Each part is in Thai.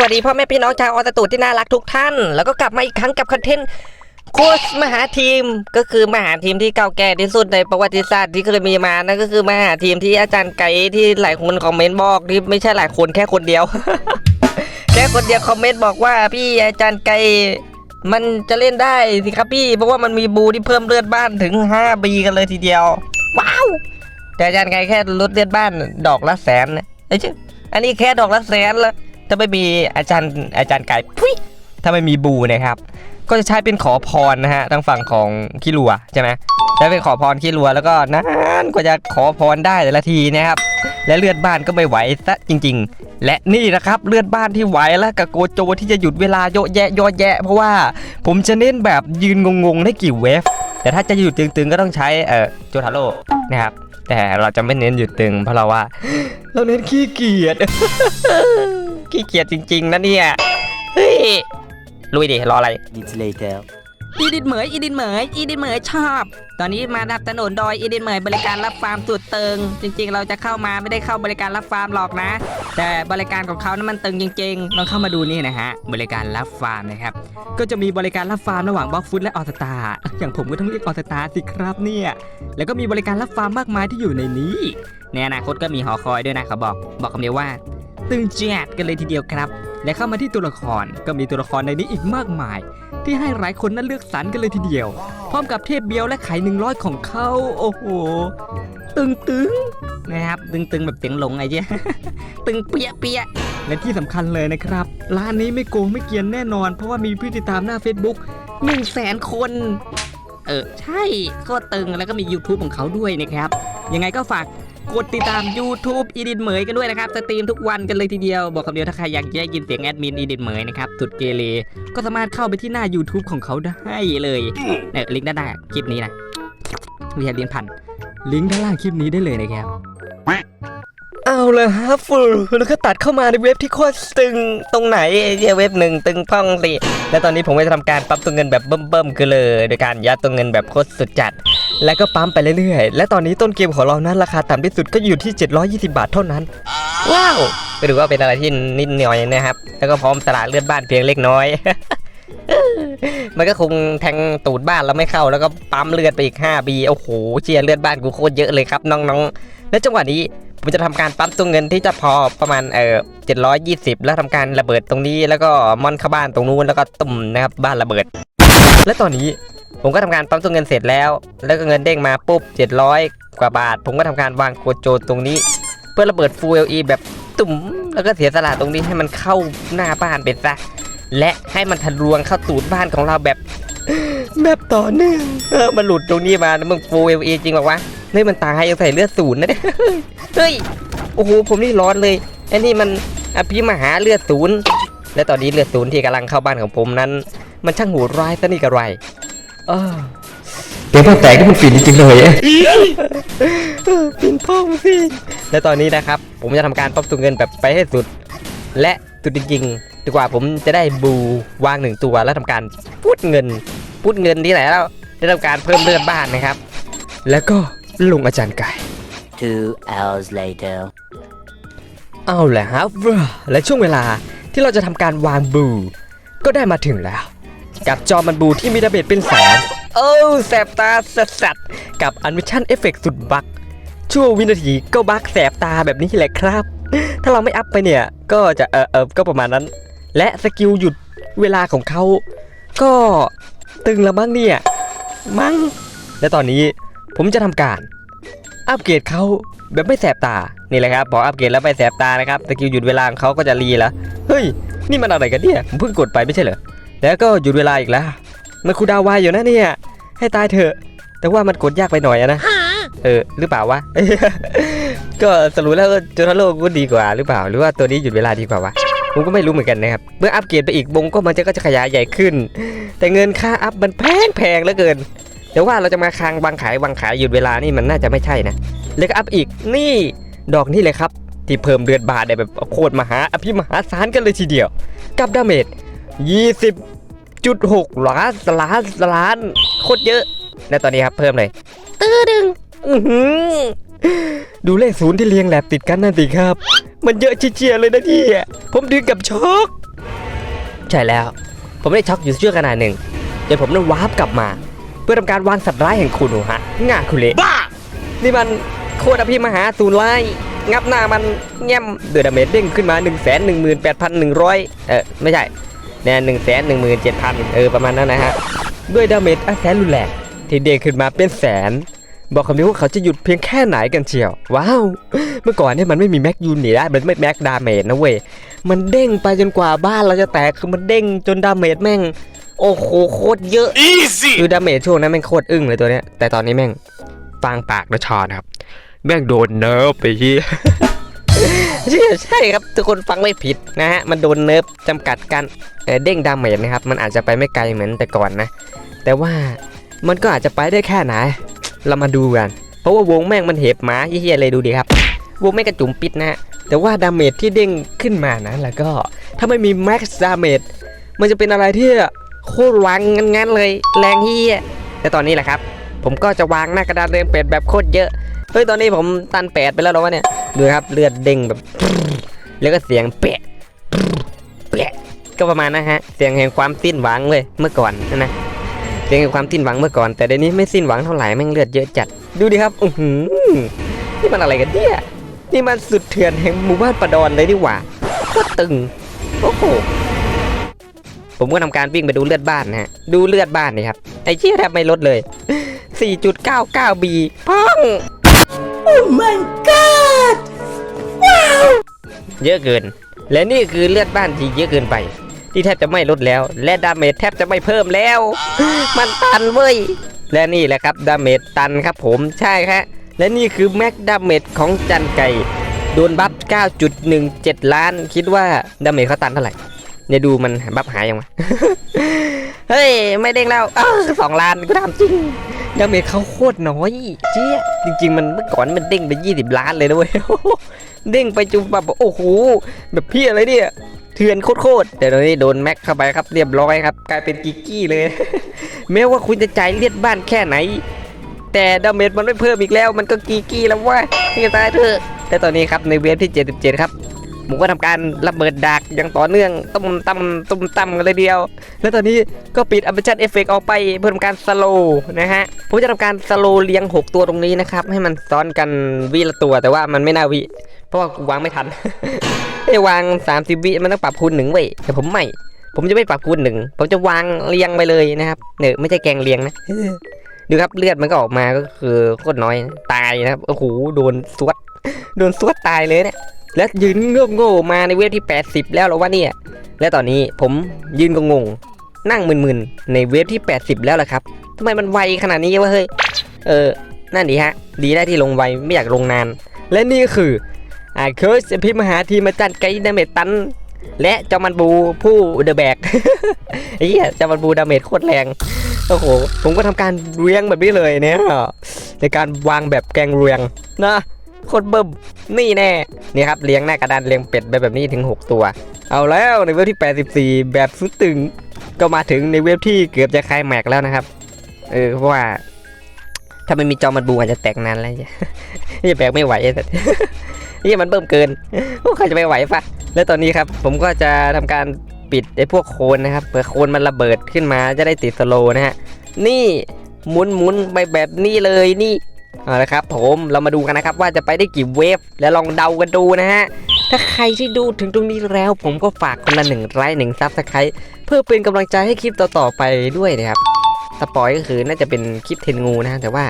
สวัสดีพ่อแม่พี่น้องชาวออตตูที่น่ารักทุกท่าน แล้วก็กลับมาอีกครั้งกับคอนเทนต์โค้ชมหาทีมก็คือมหาทีมที่เก่าแก่ที่สุดในประวัติศาสตร์ที่เคยมีมานั่นก็คือมหาทีมที่อาจารย์ไก่ที่หลายคนคอมเมนต์บอกที่ไม่ใช่หลายคนแค่คนเดียว แค่คนเดียวคอมเมนต์บอกว่าพี่อาจารย์ไก่มันจะเล่นได้สิครับพี่ เพราะว่ามันมีบูที่เพิ่มเลือดบ้านถึง5บีกันเลยทีเดียว ว้าวแต่อาจารย์ไก่แค่ลดเลือดบ้านดอกละแสนนะไอ้ชื่ออันนี้แค่ดอกละแสนละ ถ้าไม่มีอาจารย์อาจารย์ไก่พุยถ้าไม่มีบูนะครับ ก็จะใช้เป็นขอพรนะฮะทางฝั่งของขี้รัวใช่ไหมใช้เป็นขอพรขี้รัวแล้วก็นานกว่าจะขอพรได้แต่ละทีนะครับ และเลือดบ้านก็ไม่ไหวซะจริง ๆ และนี่นะครับเลือดบ้านที่ไหวแล้วกับโกโจที่จะหยุดเวลาโยะแยะโยะแยะ เพราะว่าผมจะเน้นแบบยืนงงๆได้กี่เวฟแต่ถ้าจะหยุดตึงๆก็ต้องใช้เอ่อโจทาโร่นะครับ แต่เราจะไม่เน้นหยุดตึงเพราะเราว่า เราเน้นขี้เกียจ ขี้เกียจจริงๆนะเนี่ย เฮ้ย ลุยดิ รออะไร minutes later. อีดินเหมยอีดินเหมยอีดินเหมยชอบ ตอนนี้มาดับถนนดอยอีดินเหมยบริการรับฟาร์มสุดตึงจริง ๆ เราจะเข้ามาไม่ได้เข้าบริการรับฟาร์มหรอกนะ แต่บริการของเขานั้นมันตึงจริงๆลองเข้ามาดูนี่นะฮะบริการรับฟาร์มนะครับก็จะมีบริการรับฟาร์มระหว่างบล็อกฟุตและออสตาอย่างผมก็ต้องเรียกออสตาสิครับเนี่ยแล้วก็มีบริการรับฟาร์มมากมายที่อยู่ในนี้ในอนาคตก็มีหอคอยด้วยนะเขาบอก บอกคำเดียวว่า ตึงแจดกันเลยทีเดียวครับ และเข้ามาที่ตัวละครก็มีตัวละครในนี้อีกมากมาย ที่ให้หลายคนนั้นเลือกสรรกันเลยทีเดียว พร้อมกับเทพเบียวและไข่หนึ่งร้อยของเขาโอ้โหตึงตึงๆนะครับตึงตึงๆแบบเสียงหลงไอ้เจ้ยตึงเปียเปียและที่สำคัญเลยนะครับ ร้านนี้ไม่โกงไม่เกียนแน่นอน เพราะว่ามีผู้ติดตามหน้า Facebook 1 0 0 0 0แสนคน เออ ใช่โคตรตึงแล้วก็มี YouTube ของเขาด้วยนะครับ ยังไงก็ฝาก กดติดตาม YouTube อีดินเหมยกันด้วยนะครับสตรีมทุกวันกันเลยทีเดียว บอกคำเดียวถ้าใครอยากจะได้ยินเสียงแอดมินอีดินเหมยนะครับสุดเกเรก็สามารถเข้าไปที่หน้า YouTube ของเขาได้เลยเออลิงก์ด้านหน้าคลิปนี้นะวิทยาเรียนพันธุ์ลิงก์ด้านล่างคลิปนี้ได้เลยนะครับเอาเลยฮะฟูแล้วก็ตัดเข้ามาในเว็บที่โคตรตึงตรงไหนเยเว็บหนึ่งตึงพ่องสิและตอนนี้ผมก็จะทำการปั๊มตัวเงินแบบเบิ่มๆกันเลย โดยการยัดตัวเงินแบบโคตรสุดจัด แล้วก็ปั๊มไปเรื่อยๆ และตอนนี้ต้นเกมของเรานั้นราคาต่ำที่สุดก็อยู่ที่ 720 บาทเท่านั้น ว้าวก็ถือว่าเป็นอะไรที่นิดหน่อยนะครับ แล้วก็พร้อมสละเลือดบ้านเพียงเล็กน้อย มันก็คงแทงตูดบ้านแล้วไม่เข้า แล้วก็ปั๊มเลือดไปอีก5บีโอ้โหเชียร์เลือดบ้านกูโคตรเยอะเลยครับน้องๆ และจังหวะนี้ผมจะทำการปั๊มตัวเงินที่จะพอประมาณเออ720แล้วทำการระเบิดตรงนี้แล้วก็มอนเข้าบ้านตรงนู้นแล้วก็ตุ่มนะครับบ้านระเบิด และตอนนี้ ผมก็ทำการปั๊มตัวเงินเสร็จแล้ว แล้วก็เงินเด้งมาปุ๊บ 700 กว่าบาท ผมก็ทำการวางโคโจนตรงนี้ เพื่อระเบิดฟูเอลีแบบตุ่มแล้วก็เสียสละตรงนี้ให้มันเข้าหน้าบ้านไปซะและให้มันทะลวงเข้าตูดบ้านของเราแบบแบบต่อเนื่องเออมันหลุดตรงนี้มามึงฟูเอลีจริงหรอวะเฮ้ยมันตายยังใส่เลือดศูนย์นะเนี่ยเฮ้ยโอ้โหผมนี่ร้อนเลยไอ้นี่มันอภิมหาเลือดศูนย์และตอนนี้เลือดศูนย์ที่กำลังเข้าบ้านของผมนั้น มันช่างโหดร้ายซะนี่กระไร เออเดี๋ยวพ่อแตกก็มันฟินจริงๆเลยฟินพ่อฟินและตอนนี้นะครับ ผมจะทำการปั๊บตัวเงินแบบไปให้สุด และสุดจริงๆดีกว่าผมจะได้บูวางหนึ่งตัวแล้วทำการพุดเงินพุดเงินที่ไหนแล้วได้ทำการเพิ่มเลือดบ้านนะครับ แล้วก็ลงอาจารย์ไก่ Two hours later. เอาแหละครับ และช่วงเวลาที่เราจะทำการวางบู ก็ได้มาถึงแล้ว กับจอมันบูที่มีดาเมจเป็นแสนโอ้แสบตาสัสๆกับอนิชั่นเอฟเฟกสุดบักชั่ววินาทีก็บักแสบตาแบบนี้แหละครับ ถ้าเราไม่อัพไปเนี่ย ก็จะเออเออก็ประมาณนั้น และสกิลหยุดเวลาของเขา ก็ตึงละมั้งเนี่ย มั้ง และตอนนี้ผมจะทำการ อัปเกรดเขาแบบไม่แสบตา นี่แหละครับพออัปเกรดแล้วไม่แสบตานะครับสกิลหยุดเวลาของเขาก็จะรีแล้ว เฮ้ย นี่มันอะไรกันเนี่ยผมเพิ่งกดไปไม่ใช่เหรอ แล้วก็หยุดเวลาอีกแล้ว มันคูลดาวน์ไวอยู่นะเนี่ย ให้ตายเถอะ แต่ว่ามันกดยากไปหน่อยอะนะ เออ หรือเปล่าวะ ก็สรุปแล้วโจทาโร่ก็ดีกว่าหรือเปล่า หรือว่าตัวนี้หยุดเวลาดีกว่าวะผมก็ไม่รู้เหมือนกันนะครับ เมื่ออัปเกรดไปอีกวงก็มันจะก็จะขยายใหญ่ขึ้น แต่เงินค่าอัพมันแพงแพงเหลือเกินแต่ว่าเราจะมาค้างวางขายวางขายหยุดเวลานี่มันน่าจะไม่ใช่นะแล้วก็อัพอีกนี่ดอกนี่เลยครับ ที่เพิ่มเดือนบาทได้แบบโคตรมหาอภิมหาศาลกันเลยทีเดียว กับดาเมจ 20.6ล้านล้านล้านโคตรเยอะและตอนนี้ครับเพิ่มเลยตื้อดึงอื้อหือดูเลขศูนย์ที่เรียงแลบติดกันนั่นสิครับ มันเยอะเจียๆเลยนะที่ผมดึงกับช็อกใช่แล้ว ผมได้ช็อกอยู่ชั่วขณะหนึ่งเดี๋ยวผมนั้นวาร์ปกลับมา เพื่อทำการวางสัตว์ร้ายแห่งคุณฮะง่าคุเละบ้านี่มันโคตรอภิมหาสูนย์ร้ายงับหน้ามันแง้มเดือดเมจเด้งขึ้นมา 1 1 8 1 0 0 เออไม่ใช่เนี่ยหนึ่งแสนหนึ่งหมื่นเจ็ดพันเออประมาณนั้นนะฮะ ด้วยดาเมจอันแสนรุนแรงที่เด้งขึ้นมาเป็นแสน บอกคำนี้ว่าเขาจะหยุดเพียงแค่ไหนกันเชียว ว้าว เมื่อก่อนเนี่ยมันไม่มีแม็กยูนิตได้มันไม่แม็กดาเมจนะเว้ยมันเด้งไปจนกว่าบ้านเราจะแตกคือมันเด้งจนดาเมจแม่ง โอ้โหโคตรเยอะ Easy! คือดาเมจช่วงนั้นแม่งโคตรอึ้งเลยตัวเนี้ยแต่ตอนนี้แม่งฟางปากและชอนะครับ แม่งโดนเนิร์ฟไปที่ ใช่ใช่ครับทุกคนฟังไม่ผิดนะฮะมันโดนเนิร์ฟจำกัดการเเด้งดาเมจนะครับมันอาจจะไปไม่ไกลเหมือนแต่ก่อนนะ แต่ว่ามันก็อาจจะไปได้แค่ไหน เรามาดูกัน เพราะว่าวงแม่งมันเห็บหมาเฮียเลยดูดิครับ วงแม่งกระจุ่มปิดนะฮะแต่ว่าดาเมจที่เด้งขึ้นมานะแล้วก็ถ้าไม่มีแม็กซ์ดาเมจมันจะเป็นอะไรที่โคตรวังงั้นๆเลยแรงเฮียแต่ตอนนี้แหละครับ ผมก็จะวางหน้ากระดานเรียงเป็ดแบบโคตรเยอะ เฮ้ย ตอนนี้ผมตันแปดไปแล้วหรอวะเนี่ย ดูครับเลือดเด้งแบบ แล้วก็เสียงเปะเปะก็ประมาณนะฮะ เสียงแห่งความสิ้นหวังเลยเมื่อก่อนนะ เสียงแห่งความสิ้นหวังเมื่อก่อน แต่เดี๋ยวนี้ไม่สิ้นหวังเท่าไหร่แม่งเลือดเยอะจัด ดูดิครับ อือหือนี่มันอะไรกันเนี่ย นี่มันสุดเถื่อนแห่งหมู่บ้านประดอนเลยดีหว่าโคตรตึง โอ้โห ผมก็ทำการวิ่งไปดูเลือดบ้านนะฮะ ดูเลือดบ้านนี่ครับ ไอ้เชี่ยแทบไม่ลดเลย 4.99บีพัง เยอะเกิน และนี่คือเลือดบ้านที่เยอะเกินไป ที่แทบจะไม่ลดแล้ว และดาเมจแทบจะไม่เพิ่มแล้ว มันตันเว้ย และนี่แหละครับดาเมจตันครับผมใช่ครับและนี่คือแม็กดาเมจของจันไก่โดนบัฟ 9.17 ล้าน คิดว่าดาเมจเขาตันเท่าไหร่เนี่ยดูมันบัฟหายยังวะเฮ้ย ไม่เด้งแล้วสองล้านกูทำจริง ดาเมจเขาโคตรน้อยเจี๊ยจริง ๆ มันเมื่อก่อนมันเด้งไป 20 ล้านเลยนะเว้ยเด้งไปจุแบบโอ้โหแบบพี่อะไรเนี่ยเถื่อนโคตรๆแต่ตอนนี้โดนแม็กเข้าไปครับเรียบร้อยครับ กลายเป็นกิกกี้เลย แม้ว่าคุณจะจ่ายเลียดบ้านแค่ไหน แต่ดาเมจมันไม่เพิ่มอีกแล้ว มันก็กีกี้แล้วว่าที่ตายเถอะแต่ตอนนี้ครับในเวฟที่ 77 ครับ ผมก็ทำการระเบิดดักอย่างต่อเนื่องตุ้มตั้มตุ้มตั้มกันเลยเดียว แล้วตอนนี้ก็ปิดอัมเชันเอฟเฟกออกไปเพื่อทำการสโลนะฮะผมจะทำการสโลเลียง 6 ตัวตรงนี้นะครับ ให้มันซ้อนกันวิละตัวแต่ว่ามันไม่น่าวิ เพราะว่าวางไม่ทันไอ้วาง 30 วิมันต้องปรับคูณหนึ่งเว้ยแต่ผมไม่ ผมจะไม่ปรับคูณหนึ่งผมจะวางเรียงไปเลยนะครับเนี่ยไม่ใช่แกงเรียงนะดูครับเลือดมันก็ออกมาก็คือโคตรน้อยตายนะครับโอ้โหโดนสวดโดนสวดตายเลยเนี่ย และยืนเงบโง่มาในเวฟที่ 80 แล้วหรอวะเนี่ย และตอนนี้ผมยืนก็งง นั่งมึนๆ ในเวฟที่ 80 แล้วล่ะครับทำไมมันไวขนาดนี้วะเฮ้ย เออ นั่นดีฮะ ดีได้ที่ลงไวไม่อยากลงนาน และนี่คืออาเคิร์สพิมหาทีมาจัดไกด์ดาเมจตัน และจอมันบูผู้เดอะแบกไอ้เหี้ยจอมันบูดาเมจโคตรแรง โอ้โห ผมก็ทำการเรียงแบบนี้เลยเนี่ยในการวางแบบแกงเรียงนะ โคตรเบิ่มนี่แน่นี่ครับเรียงหน้ากระดานเรียงเป็ดไปแบบนี้ถึง 6 ตัว เอาแล้วในเว็บที่ 84 แบบสุดตึงก็มาถึงในเว็บที่เกือบจะคลายแม็กแล้วนะครับ เออเพราะว่า ถ้าไม่มีจอมันบูอาจจะแตกนานแล้วนี่แบกไม่ไหวไอ้สัสนี่มันเบิ่มเกินโอ้ใครจะไปไหวปะแล้วตอนนี้ครับ ผมก็จะทำการปิดไอ้พวกโคนนะครับเผื่อโคนมันระเบิดขึ้นมาจะได้ติดสโลนะฮะนี่หมุนหมุนไปแบบนี้เลยนี่ เอาละครับผมเรามาดูกันนะครับว่าจะไปได้กี่เวฟแล้วลองเดากันดูนะฮะถ้าใครที่ดูถึงตรงนี้แล้ว ผมก็ฝากคนละหนึ่งไลค์หนึ่งซับสไครต์เพื่อเป็นกำลังใจให้คลิปต่อๆไปด้วยนะครับสปอยก็คือน่าจะเป็นคลิปเทนงูนะ แต่ว่า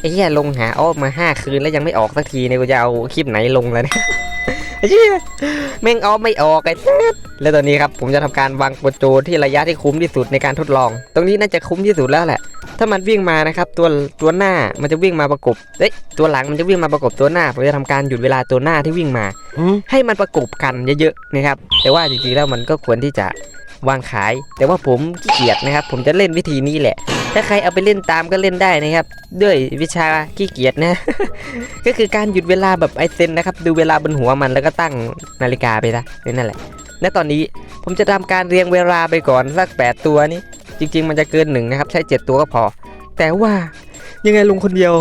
ไอ้เหี้ยลงหาออกมาห้าคืนแล้วยังไม่ออกสักทีเนี่ยกูจะเอาคลิปไหนลงแล้วเนี่ย แม่งออกไม่ออกไอ้สัสแล้วตอนนี้ครับผมจะทำการวางโปรโจที่ระยะที่คุ้มที่สุดในการทดลอง ตรงนี้น่าจะคุ้มที่สุดแล้วแหละ ถ้ามันวิ่งมานะครับตัวตัวหน้ามันจะวิ่งมาประกบเอ้ยตัวหลังมันจะวิ่งมาประกบตัวหน้า ผมจะทำการหยุดเวลาตัวหน้าที่วิ่งมา ให้มันประกบกันเยอะๆนะครับ แต่ว่าจริงๆแล้วมันก็ควรที่จะ วางขาย แต่ว่าผมขี้เกียจนะครับ ผมจะเล่นวิธีนี้แหละ ถ้าใครเอาไปเล่นตามก็เล่นได้นะครับ ด้วยวิชาขี้เกียจนะ ก็คือการหยุดเวลาแบบไอเซนนะครับ ดูเวลาบนหัวมันแล้วก็ตั้งนาฬิกาไปนะนั่นแหละและตอนนี้ผมจะทำการเรียงเวลาไปก่อนสักแปดตัวนี้ จริง ๆ มันจะเกินหนึ่งนะครับ ใช้เจ็ดตัวก็พอ แต่ว่ายังไงลงคนเดียว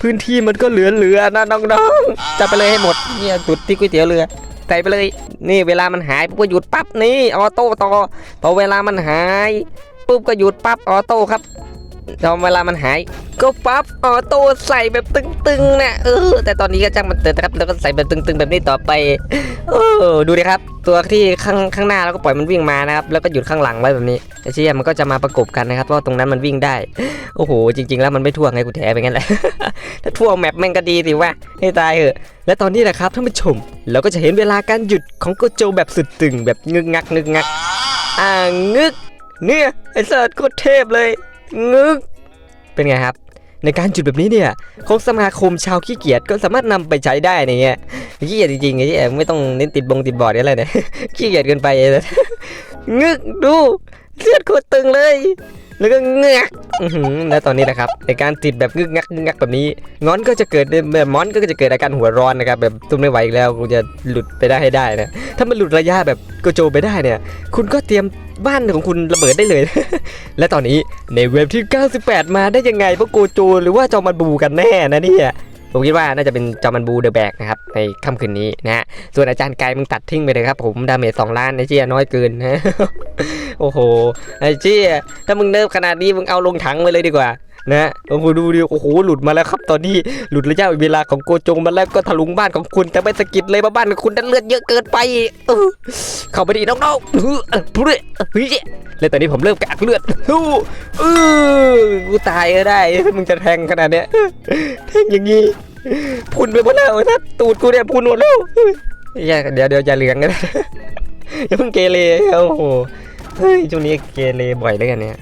พื้นที่มันก็เหลือๆนะน้องๆจับไปเลยให้หมดเนี่ยสุดที่ก๋วยเตี๋ยวเรือ ใส่ไปเลย นี่เวลามันหายปุ๊บก็หยุดปั๊บนี่ออโต้ต่อพอเวลามันหายปุ๊บก็หยุดปั๊บออโต้ครับ พอเวลามันหาย ก็ปั๊บออโต้ใส่แบบตึงๆนะเออ แต่ตอนนี้ก็จ้างมันเตือนนะครับแล้วก็ใส่แบบตึงๆ แบบนี้ต่อไปเออดูดิครับ ตัวที่ข้างข้างหน้าแล้วก็ปล่อยมันวิ่งมานะครับ แล้วก็หยุดข้างหลังไว้แบบนี้ไอ้เชี่ยมันก็จะมาประกบกันนะครับเพราะตรงนั้นมันวิ่งได้ โอ้โห จริง ๆ แล้วมันไม่ทั่วไงกูแถไปงั้นแหละถ้าทั่วแมปแม่งก็ดีสิวะให้ตายเหอะและตอนนี้นะครับท่านผู้ชม เราก็จะเห็นเวลาการหยุดของโกโจแบบสุดตึงแบบงึกงักงึกงักอ่างึกเนี่ยไอ้เสิร์ตโคตรเทพเลย งึกเป็นไงครับ ในการจุดแบบนี้เนี่ยของสมาคมชาวขี้เกียจก็สามารถนำไปใช้ได้ในเงี้ยขี้เกียจจริงๆไอ้ที่ไม่ต้องเน้นติดบงติดบอร์ดอะไรเนี่ยขี้เกียจเกินไปเลยงึกดูเลือดโคตรตึงเลย แล้วก็เงือกและตอนนี้นะครับในการติดแบบงึกงักงึกงักแบบนี้งอนก็จะเกิดแบบมอนก็จะเกิดอาการหัวร้อนนะครับแบบตุ้มไม่ไหวอีกแล้วกูจะหลุดไปได้ให้ได้นะถ้ามันหลุดระยะแบบโกโจไปได้เนี่ย คุณก็เตรียมบ้านของคุณระเบิดได้เลย และตอนนี้ในเว็บที่ 98 มาได้ยังไงพวกโกโจหรือว่าจอมันบูกันแน่นะเนี่ย ผมคิดว่าน่าจะเป็นจอมันบูเดอะแบกนะครับในค่ำคืนนี้นะฮะส่วนอาจารย์กายมึงตัดทิ้งไปเลยครับผมดาเมจสองล้านไอ้เจี๊ยน้อยเกินนะโอ้โหไอ้เจี๊ยถ้ามึงเนิบขนาดนี้มึงเอาลงถังไปเลยดีกว่า นะโอ้โหดูดิโอ้โหหลุดมาแล้วครับ ตอนนี้หลุดระยะเวลาของโกจงมาแล้วก็ถลุบ้านของคุณแต่ไม่สะกิดเลยว่าบ้านของคุณนั้นเลือดเยอะเกินไปเข้าไปดีน้องๆเออเออพูดเลยเฮ้ยแล้วตอนนี้ผมเริ่มกากเลือดฮู้เออกูตายก็ได้ถ้ามึงจะแทงขนาดเนี้ยแทงอย่างงี้พุนไปหมดแล้วนะตูดกูเนี่ยพุนหมดแล้วอย่าเดี๋ยวเดี๋ยวจะเหลืองกันอย่าเพิ่งเกเรโอ้โหเฮ้ยช่วงนี้เกเรบ่อยแล้วกันเนี่ย